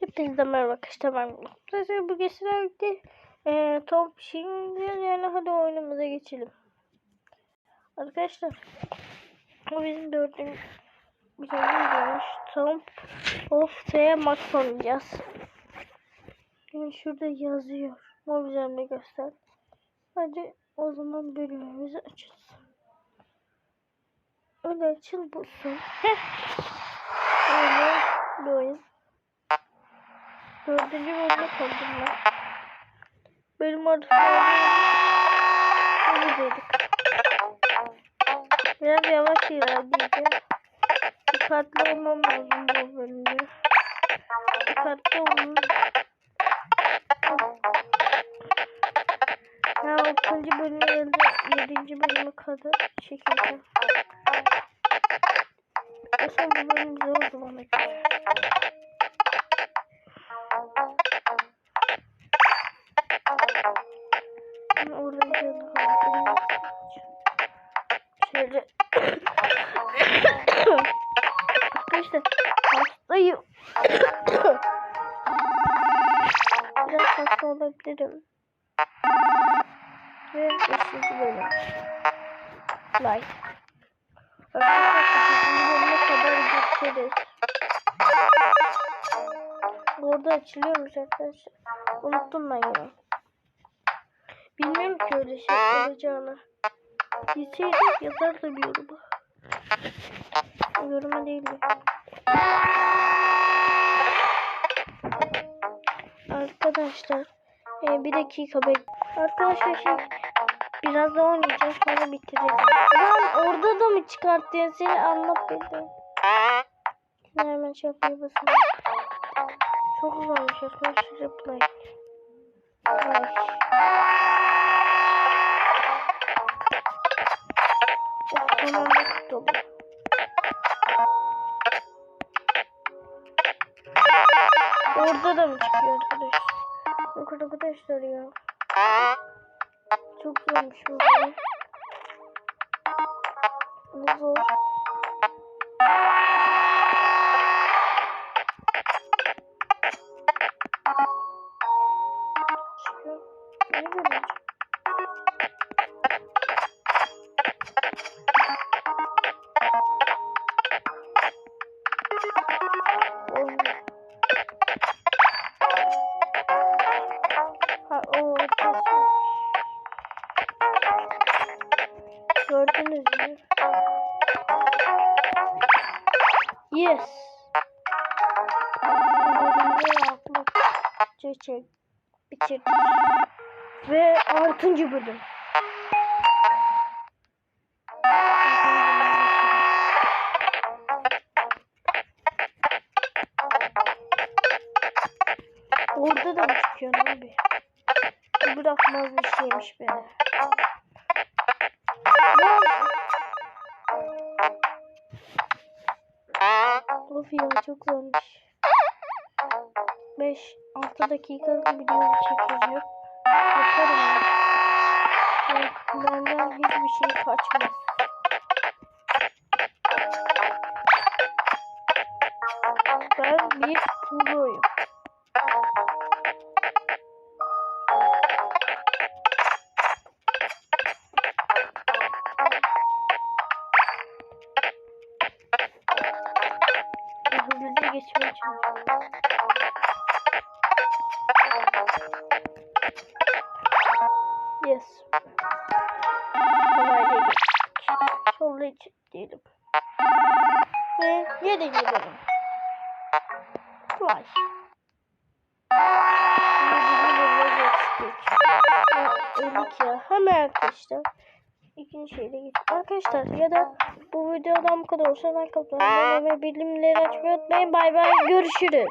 Hepinize merhaba arkadaşlar ben Arkadaşlar bu geçenlerde e, top şimdi yani hadi oyunumuza geçelim. Arkadaşlar bu bizim dördüncü bir videomuz Tom of T Max oynayacağız. Yani şurada yazıyor. Mobilyamda göster. Hadi o zaman bölümümüzü açalım. Öyle açıl bulsun. Heh. Öyle bir oyun. Dördüncü bölümde kaldım ben. Bölüm arasında dedik. Biraz yavaş ilerleyeceğim. Dikkatli olmam lazım bu bölümde. Dikkatli olun. Ya 6. bölüme geldi. 7. bölüme kadar çekeceğim. Aslında bu bölüm zor bana göre. Şöyle. Arkadaşlar hastayım. Biraz hasta olabilirim. Ve beşinci bölüm. Like. Arkadaşlar kadar geçeriz. Orada açılıyormuş arkadaşlar. Unuttum ben ya. Bilmiyorum ki öyle şey olacağını. Gitseydi yazardı bir yoruma. Yoruma değil mi? Arkadaşlar e, bir dakika bek. Arkadaşlar şey biraz da oynayacağız sonra bitireceğiz. Lan orada da mı çıkarttın seni anlat dedim. Şimdi hemen şey yapmaya basalım. Çok zormuş arkadaşlar yapmayın. Ay. Sonunda tutalım. Orada da mı çıkıyor arkadaş? Yok arkadaşlar ya. Çok zormuş bu. Bu zor. Yes. Çiçek bitirdik. Ve altıncı bölüm. Orada da mı çıkıyorsun abi? Bırakmaz bir şeymiş be. Of ya çok zormuş. 5-6 dakikalık video çekeceğim. Yaparım ya. Yok, benden hiçbir şey kaçmaz. Ben bir proyum. Hızlıca geçmeye çalışıyorum. Yes. Kolay değil. Sonra hiç değilim. Ve bölüme geçtik. Ya, Öldük ya. Hemen arkadaşlar. İkinci şeyde geç. Arkadaşlar ya da bu videodan bu kadar olsa like atmayı ve bilimleri açmayı unutmayın. Bay bay. Görüşürüz.